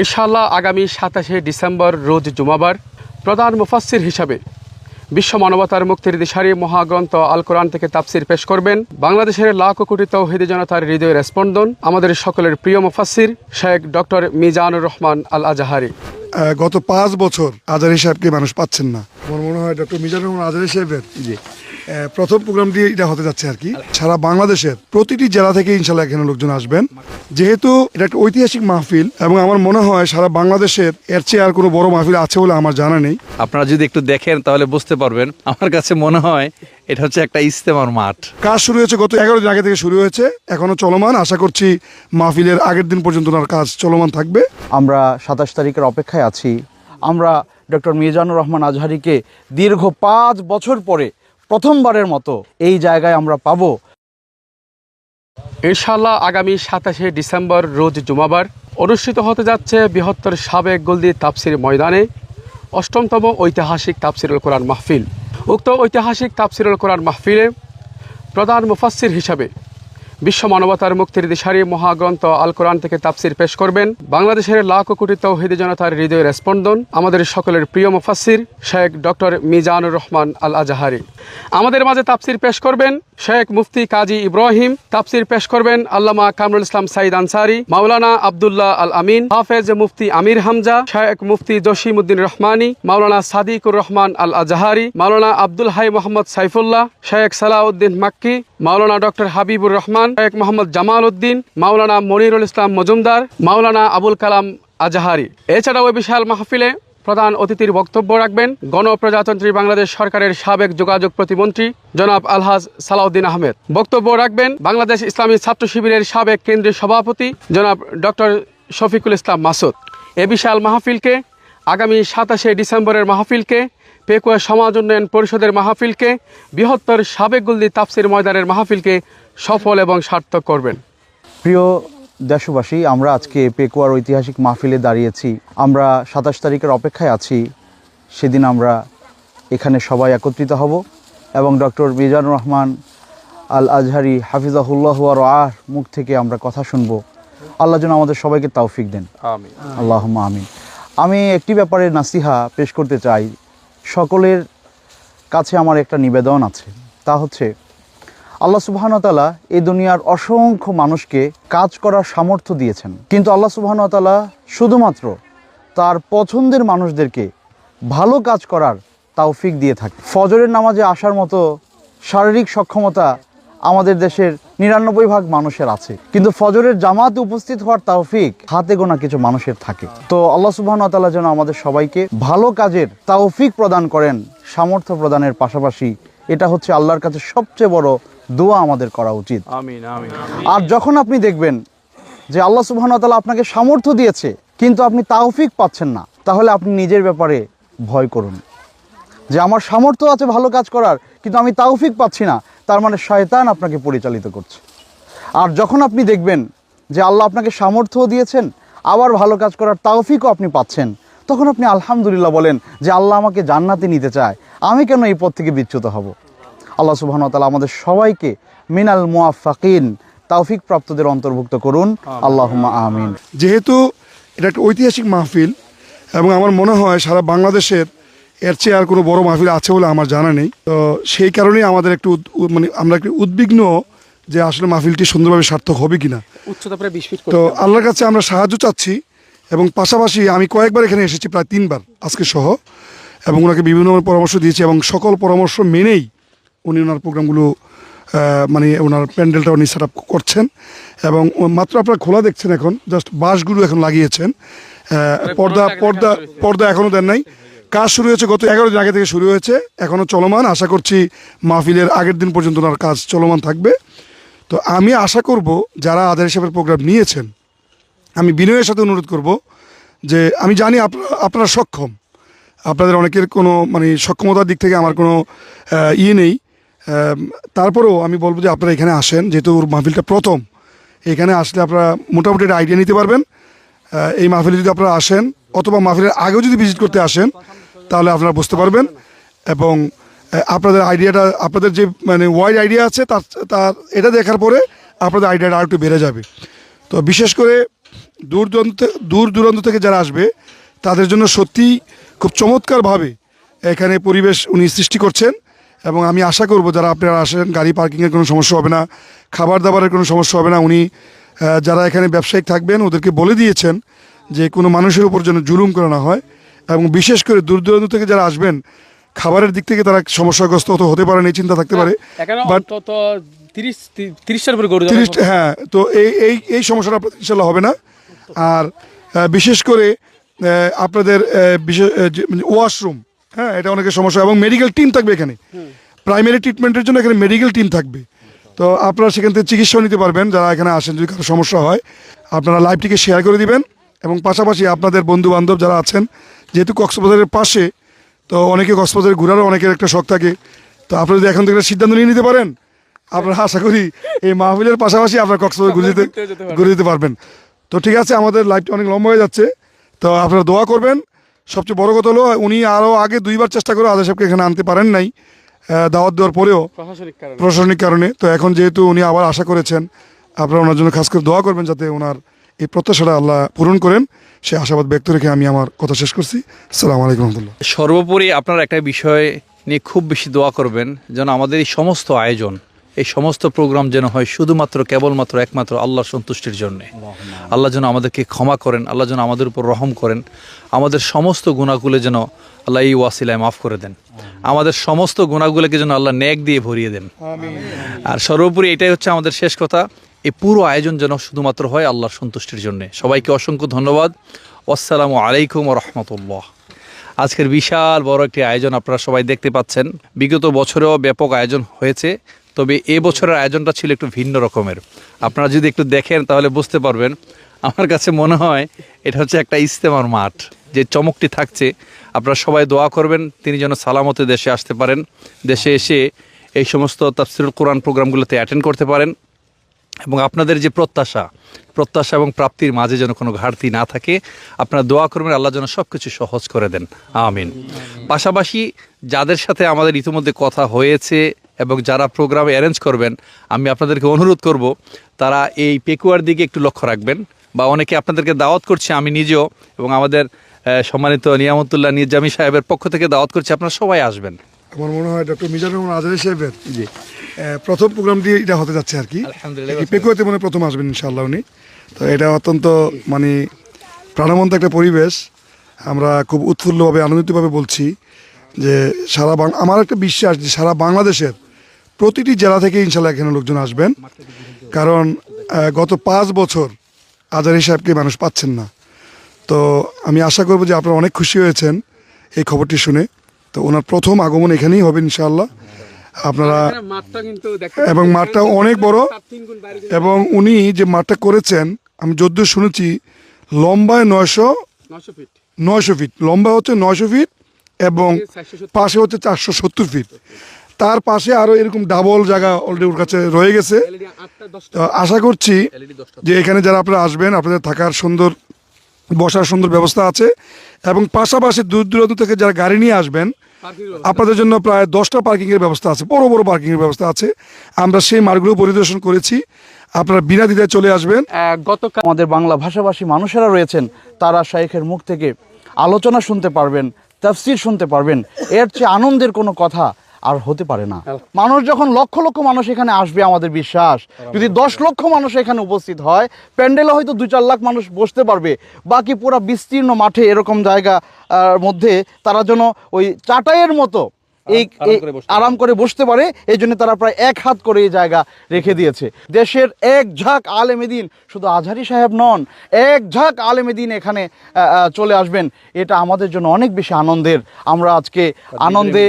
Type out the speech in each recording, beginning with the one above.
ইনশাআল্লাহ আগামী সাতাশে ডিসেম্বর রোজ জুমাবার প্রধান মুফাসসির হিসাবে বিশ্ব মানবতার মুক্তির দিশারি মহাগ্রন্থ আল কোরআন থেকে তাফসির পেশ করবেন বাংলাদেশের লাখ কোটি তৌহিদি জনতার হৃদয়ের স্পন্দন আমাদের সকলের প্রিয় মুফাসসির শেখ ডক্টর মিজানুর রহমান আল আজাহারি। গত পাঁচ বছর আজারি সাহেবকে মানুষ পাচ্ছেন না। আমার মনে হয় ডক্টর মিজানুর রহমান আজারি সাহেবের প্রথম প্রোগ্রামটি এটা হতে যাচ্ছে আর কি। সারা বাংলাদেশের প্রতিটি জেলা থেকে ইনশাল্লাহ এখানে লোকজন আসবেন। যেহেতু এটা একটা ঐতিহাসিক মাহফিল এবং আমার মনে হয় সারা বাংলাদেশের এর চেয়ে আর কোনো বড় মাহফিল আছে বলে আমার জানা নেই। আপনারা যদি একটু দেখেন তাহলে বুঝতে পারবেন। আমার কাছে মনে হয় এটা হচ্ছে একটা ইস্তেমার মাঠ। কাজ শুরু হয়েছে গত এগারো দিন আগে থেকে শুরু হয়েছে এখনও চলমান। আশা করছি মাহফিলের আগের দিন পর্যন্ত ওনার কাজ চলমান থাকবে। আমরা সাতাশ তারিখের অপেক্ষায় আছি। আমরা ডক্টর মিজানুর রহমান আজহারিকে দীর্ঘ পাঁচ বছর পরে প্রথমবারের মতো এই জায়গায় আমরা পাব। ইনশাল্লাহ আগামী সাতাশে ডিসেম্বর রোজ জুমাবার অনুষ্ঠিত হতে যাচ্ছে বৃহত্তর সাবেক গলদি তাপসির ময়দানে অষ্টমতম ঐতিহাসিক তাপসিরুল কোরআন মাহফিল। উক্ত ঐতিহাসিক তাপসিরুল কোরআন মাহফিলে প্রধান মুফাসির হিসাবে বিশ্ব মানবতার মুক্তির দিশারি মহাগ্রন্থ আল কোরআন থেকে তাফসির পেশ করবেন। বাংলাদেশের লাখ কোটি তৌহিদি জনতার হৃদয়ের স্পন্দন, আমাদের সকলের প্রিয় মুফাসসির শেখ ডক্টর মিজানুর রহমান আল আজাহারি আমাদের মাঝে তাফসির পেশ করবেন শেখ মুফতি কাজী ইব্রাহিম, তাফসির পেশ করবেন আল্লামা কামরুল ইসলাম সাইদ আনসারি, মাওলানা আবদুল্লাহ আল আমিন হাফেজ মুফতি আমির হামজা, শেখ মুফতি জসিমউদ্দিন রহমানি, মাওলানা সাদিকুর রহমান আল আজাহারি মাওলানা আব্দুল হাই মোহাম্মদ সাইফুল্লাহ, শেখ সালাউদ্দিন মাক্কি, মাওলানা ডক্টর হাবিবুর রহমান শেখ মোহাম্মদ জামাল উদ্দিন, মাওলানা মনিরুল ইসলাম মজুমদার, মাওলানা আবুল কালাম আজাহারি। এছাড়াও বিশাল মাহফিলে প্রধান অতিথির বক্তব্য রাখবেন গণপ্রজাতন্ত্রী বাংলাদেশ সরকারের সাবেক যোগাযোগ প্রতিমন্ত্রী জনাব আলহাজ সালাউদ্দিন আহমেদ। বক্তব্য রাখবেন বাংলাদেশ ইসলামী ছাত্র শিবিরের সাবেক কেন্দ্রীয় সভাপতি জনাব ডক্টর শফিকুল ইসলাম মাসুদ। এ বিশাল মাহফিলকে আগামী সাতাশে ডিসেম্বরের মাহফিলকে, পেকুয়া সমাজ উন্নয়ন পরিষদের মাহফিলকে, বৃহত্তর সাবেক গুলদি তাপসির ময়দানের মাহফিলকে সফল এবং সার্থক করবেন। প্রিয় দেশবাসী আমরা আজকে পেকুয়ার ঐতিহাসিক মাহফিলে দাঁড়িয়েছি। আমরা সাতাশ তারিখের অপেক্ষায় আছি। সেদিন আমরা এখানে সবাই একত্রিত হব এবং ডক্টর মিজানুর রহমান আল আজহারি হাফিজাহুল্লাহ আর আহ মুখ থেকে আমরা কথা শুনব। আল্লাহ যেন আমাদের সবাইকে তাওফিক দেন। আল্লাহ আমিন। আমি একটি ব্যাপারে নাসিহা পেশ করতে চাই। সকলের কাছে আমার একটা নিবেদন আছে। তা হচ্ছে আল্লাহ সুবাহানতালা এই দুনিয়ার অসংখ্য মানুষকে কাজ করার সামর্থ্য দিয়েছেন। কিন্তু আল্লাহ সুবাহানতালা শুধুমাত্র তার পছন্দের মানুষদেরকে ভালো কাজ করার তাওফিক দিয়ে থাকে। ফজরের নামাজে আসার মতো শারীরিক সক্ষমতা আমাদের দেশের নিরানব্বই ভাগ মানুষের আছে। কিন্তু ফজরের জামাতে উপস্থিত হওয়ার তাওফিক হাতে গোনা কিছু মানুষের থাকে। তো আল্লাহ সুবহান তাআলা যেন আমাদের সবাইকে ভালো কাজের তাওফিক প্রদান করেন, সামর্থ্য প্রদানের পাশাপাশি এটা হচ্ছে আল্লাহর কাছে সবচেয়ে বড় দোয়া আমাদের করা উচিত। আর যখন আপনি দেখবেন যে আল্লাহ সুবহান তাআলা আপনাকে সামর্থ্য দিয়েছে কিন্তু আপনি তাওফিক পাচ্ছেন না তাহলে আপনি নিজের ব্যাপারে ভয় করুন। যে আমার সামর্থ্য আছে ভালো কাজ করার কিন্তু আমি তাওফিক পাচ্ছি না তার মানে শয়তান আপনাকে পরিচালিত করছে। আর যখন আপনি দেখবেন যে আল্লাহ আপনাকে সামর্থ্য দিয়েছেন আবার ভালো কাজ করার তাওফিকও আপনি পাচ্ছেন তখন আপনি আলহামদুলিল্লাহ বলেন যে আল্লাহ আমাকে জান্নাতে নিতে চায় আমি কেন এই পথ থেকে বিচ্যুত হব? আল্লাহ সুবহান তাআলা আমাদের সবাইকে মিনাল মুআফাকিন তাওফিক প্রাপ্তদের অন্তর্ভুক্ত করুন। আল্লাহুম্মা আমিন। যেহেতু এটা একটা ঐতিহাসিক মাহফিল এবং আমার মনে হয় সারা বাংলাদেশের এর চেয়ে আর কোনো বড় মাহফিল আছে বলে আমার জানা নেই। তো সেই কারণেই আমাদের একটু উদ- মানে আমরা একটু উদ্বিগ্ন যে আসলে মাহফিলটি সুন্দরভাবে সার্থক হবে কিনা। তো আল্লাহর কাছে আমরা সাহায্য চাচ্ছি এবং পাশাপাশি আমি কয়েকবার এখানে এসেছি প্রায় তিনবার আজকে সহ এবং ওনাকে বিভিন্ন পরামর্শ দিয়েছি এবং সকল পরামর্শ মেনেই উনি ওনার প্রোগ্রামগুলো মানে ওনার প্যান্ডেলটা উনি সেট করছেন। এবং মাত্র আপনারা খোলা দেখছেন এখন জাস্ট বাঁশগুলো এখন লাগিয়েছেন। পর্দা পর্দা পর্দা এখনও দেন নাই। কাজ শুরু হয়েছে গত এগারো দিন আগে থেকে শুরু হয়েছে। এখনও চলমান আশা করছি মাহফিলের আগের দিন পর্যন্ত ওনার কাজ চলমান থাকবে। তো আমি আশা করব যারা আধার হিসাবের প্রোগ্রাম নিয়েছেন আমি বিনয়ের সাথে অনুরোধ করব যে আমি জানি আপনারা আপনারা সক্ষম। আপনাদের অনেকের কোনো মানে সক্ষমতার দিক থেকে আমার কোনো ইয়ে নেই। তারপরেও আমি বলব যে আপনারা এখানে আসেন, যেহেতু ওর মাহফিলটা প্রথম, এখানে আসলে আপনারা মোটামুটি একটা আইডিয়া নিতে পারবেন। এই মাহফিলে যদি আপনারা আসেন, অথবা মাহফিলের আগেও যদি ভিজিট করতে আসেন, তাহলে আপনারা বুঝতে পারবেন এবং আপনাদের আইডিয়াটা আপনাদের যে মানে ওয়াইড আইডিয়া আছে, তার তার, এটা দেখার পরে আপনাদের আইডিয়াটা আর একটু বেড়ে যাবে। তো বিশেষ করে দূর দূরান্ত দূর দূরান্ত থেকে যারা আসবে, তাদের জন্য সত্যিই খুব চমৎকারভাবে এখানে পরিবেশ উনি সৃষ্টি করছেন। এবং আমি আশা করব যারা আপনারা আসেন গাড়ি পার্কিংয়ের কোনো সমস্যা হবে না খাবার দাবারের কোনো সমস্যা হবে না। উনি যারা এখানে ব্যবসায়িক থাকবেন ওদেরকে বলে দিয়েছেন যে কোনো মানুষের উপর যেন জুলুম করে না হয় এবং বিশেষ করে দূর দূরান্ত থেকে যারা আসবেন খাবারের দিক থেকে তারা সমস্যাগ্রস্ত হতে হতে পারেন এই চিন্তা থাকতে পারে। বাট তিরিশ হ্যাঁ তো এই এই এই সমস্যাটা আপনাদের ইনশাল্লাহ হবে না। আর বিশেষ করে আপনাদের বিশেষ যে- ওয়াশরুম হ্যাঁ এটা অনেকের সমস্যা। এবং মেডিকেল টিম থাকবে এখানে। প্রাইমারি ট্রিটমেন্টের জন্য এখানে মেডিকেল টিম থাকবে। তো আপনারা সেখান থেকে চিকিৎসাও নিতে পারবেন যারা এখানে আসেন যদি কারও সমস্যা হয়। আপনারা লাইভটিকে শেয়ার করে দিবেন। এবং পাশাপাশি আপনাদের বন্ধু বান্ধব যারা আছেন যেহেতু কক্সবাজারের পাশে তো অনেকে কক্সবাজারে ঘোরারও অনেকের একটা শখ থাকে। তো আপনারা যদি এখন থেকে সিদ্ধান্ত নিয়ে নিতে পারেন আপনারা আশা করি এই মাহফিলের পাশাপাশি আপনারা কক্সবাজার ঘুরে যেতে ঘুরে যেতে পারবেন। তো ঠিক আছে আমাদের লাইফটা অনেক লম্বা হয়ে যাচ্ছে। তো আপনারা দোয়া করবেন। সবচেয়ে বড় কথা হলো উনি আরও আগে দুইবার চেষ্টা করে আদার সাহেবকে এখানে আনতে পারেন নাই দাওয়াত দেওয়ার পরেও প্রশাসনিক কারণে। তো এখন যেহেতু উনি আবার আশা করেছেন আপনারা ওনার জন্য খাস করে দোয়া করবেন যাতে ওনার এই প্রত্যাশাটা আল্লাহ পূরণ করেন। সে আশাবাদ ব্যক্ত রেখে আমি আমার কথা শেষ করছি। সালাম আলাইকুম রহমতুল্লাহ। সর্বোপরি আপনার একটা বিষয় নিয়ে খুব বেশি দোয়া করবেন যেন আমাদের এই সমস্ত আয়োজন এই সমস্ত প্রোগ্রাম যেন হয় শুধুমাত্র কেবলমাত্র একমাত্র আল্লাহর সন্তুষ্টির জন্য। আল্লাহ যেন আমাদেরকে ক্ষমা করেন আল্লাহ যেন আমাদের উপর রহম করেন আমাদের সমস্ত গুণাগুলো যেন আল্লাহ এই ওয়াসিলায় মাফ করে দেন। আমাদের সমস্ত গুণাগুলোকে যেন আল্লাহ ন্যাক দিয়ে ভরিয়ে দেন। আর সর্বোপরি এটাই হচ্ছে আমাদের শেষ কথা এই পুরো আয়োজন যেন শুধুমাত্র হয় আল্লাহর সন্তুষ্টির জন্য। সবাইকে অসংখ্য ধন্যবাদ। আসসালামু আলাইকুম রহমতুল্লাহ। আজকের বিশাল বড় একটি আয়োজন আপনারা সবাই দেখতে পাচ্ছেন। বিগত বছরেও ব্যাপক আয়োজন হয়েছে। তবে এ বছরের আয়োজনটা ছিল একটু ভিন্ন রকমের। আপনারা যদি একটু দেখেন তাহলে বুঝতে পারবেন, আমার কাছে মনে হয় এটা হচ্ছে একটা ইস্তেমার মাঠ, যে চমকটি থাকছে। আপনারা সবাই দোয়া করবেন, তিনি যেন সালামতে দেশে আসতে পারেন, দেশে এসে এই সমস্ত তাফসিরুল কোরআন প্রোগ্রামগুলোতে অ্যাটেন্ড করতে পারেন। এবং আপনাদের যে প্রত্যাশা প্রত্যাশা এবং প্রাপ্তির মাঝে যেন কোনো ঘাটতি না থাকে, আপনারা দোয়া করবেন, আল্লাহ যেন সব কিছু সহজ করে দেন। আমিন। পাশাপাশি যাদের সাথে আমাদের ইতিমধ্যে কথা হয়েছে এবং যারা প্রোগ্রাম অ্যারেঞ্জ করবেন আমি আপনাদেরকে অনুরোধ করব তারা এই পেকুয়ার দিকে একটু লক্ষ্য রাখবেন। বা অনেকে আপনাদেরকে দাওয়াত করছে আমি নিজেও এবং আমাদের সম্মানিত নিয়ামতুল্লাহ নিজামী সাহেবের পক্ষ থেকে দাওয়াত করছি আপনারা সবাই আসবেন। আমার মনে হয় ডক্টর মিজানুর রহমান আজারি সাহেবের আহ, প্রথম প্রোগ্রামটি এটা হতে যাচ্ছে আর কি। পেকুয়াতে মনে প্রথম আসবেন ইনশাআল্লাহ উনি। তো এটা অত্যন্ত মানে প্রাণবন্ত একটা পরিবেশ। আমরা খুব উৎফুল্লভাবে আনন্দিতভাবে বলছি যে সারা আমার একটা বিশ্বাস যে সারা বাংলাদেশের প্রতিটি জেলা থেকে ইনশাল্লাহ এখানে লোকজন আসবেন। কারণ গত পাঁচ বছর আজারি সাহেবকে মানুষ পাচ্ছেন না। তো আমি আশা করব যে আপনারা অনেক খুশি হয়েছেন এই খবরটি শুনে। তো ওনার প্রথম আগমন এখানেই হবে ইনশাআল্লাহ। আপনারা এবং মাঠটা অনেক বড়। এবং উনি যে মাঠটা করেছেন আমি যদ্দূর শুনেছি লম্বায় নয়শো নয়শো ফিট। লম্বা হচ্ছে নয়শো ফিট এবং পাশে হচ্ছে চারশো সত্তর ফিট। তার পাশে আরও এরকম ডাবল জায়গা অলরেডি ওর কাছে রয়ে গেছে। তো আশা করছি যে এখানে যারা আপনারা আসবেন আপনাদের থাকার সুন্দর বসার সুন্দর ব্যবস্থা আছে। এবং পাশাপাশি দূর দূরান্ত থেকে যারা গাড়ি নিয়ে আসবেন আপনাদের জন্য প্রায় দশটা পার্কিংয়ের ব্যবস্থা আছে বড় বড় পার্কিংয়ের ব্যবস্থা আছে। আমরা সেই মার্গগুলো পরিদর্শন করেছি। আপনারা বিনা দ্বিধায় চলে আসবেন। গতকাল আমাদের বাংলা ভাষাভাষী মানুষেরা রয়েছেন তারা শাইখের মুখ থেকে আলোচনা শুনতে পারবেন তাফসির শুনতে পারবেন। এর চেয়ে আনন্দের কোনো কথা আর হতে পারে না। মানুষ যখন লক্ষ লক্ষ মানুষ এখানে আসবে আমাদের বিশ্বাস। যদি দশ লক্ষ মানুষ এখানে উপস্থিত হয় প্যান্ডেলে হয়তো দু চার লাখ মানুষ বসতে পারবে। বাকি পুরা বিস্তীর্ণ মাঠে এরকম জায়গা মধ্যে তারা যেন ওই চাটাইয়ের মতো এই আরাম করে বসতে পারে। এই জন্য তারা প্রায় এক হাত করে এই জায়গা রেখে দিয়েছে। দেশের এক ঝাঁক আলেমেদিন শুধু আজহারি সাহেব নন এক ঝাঁক আলেমেদিন এখানে চলে আসবেন। এটা আমাদের জন্য অনেক বেশি আনন্দের। আমরা আজকে আনন্দে।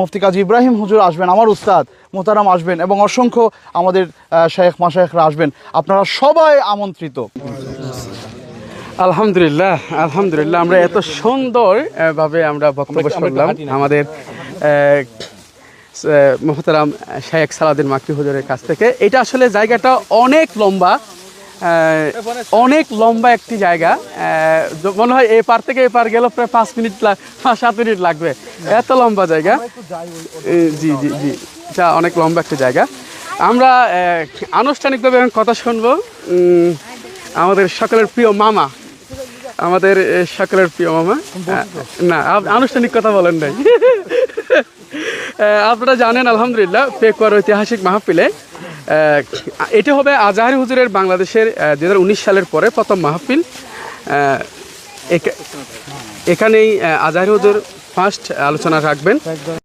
মুফতি কাজী ইব্রাহিম হুজুর আসবেন আমার উস্তাদ মোতারাম আসবেন এবং অসংখ্য আমাদের আহ, শায়েখ মাশায়েখরা আসবেন। আপনারা সবাই আমন্ত্রিত। আলহামদুলিল্লাহ আলহামদুলিল্লাহ আমরা এত সুন্দর ভাবে আমরা বক্তব্য শুনলাম। আমাদের মোহতারাম শেখ সালাদিন মাকরি হুজুরের কাছ থেকে। এটা আসলে জায়গাটা অনেক লম্বা অনেক লম্বা একটি জায়গা। মনে হয় এ পার থেকে এ পার গেল প্রায় পাঁচ মিনিট পাঁচ সাত মিনিট লাগবে। এত লম্বা জায়গা। জি জি জি। এটা অনেক লম্বা একটা জায়গা। আমরা আনুষ্ঠানিকভাবে এখন কথা শুনব। আমাদের সকলের প্রিয় মামা। আমাদের সকলের প্রিয় মামা। না আনুষ্ঠানিক কথা বলেন নাই। আপনারা জানেন, আলহামদুলিল্লাহ, পেকুয়ার ঐতিহাসিক মাহফিলে এটা হবে আজাহারি হুজুরের বাংলাদেশের দু হাজার উনিশ সালের পরে প্রথম মাহফিল। এখানেই আজাহারি হুজুর ফার্স্ট আলোচনা রাখবেন।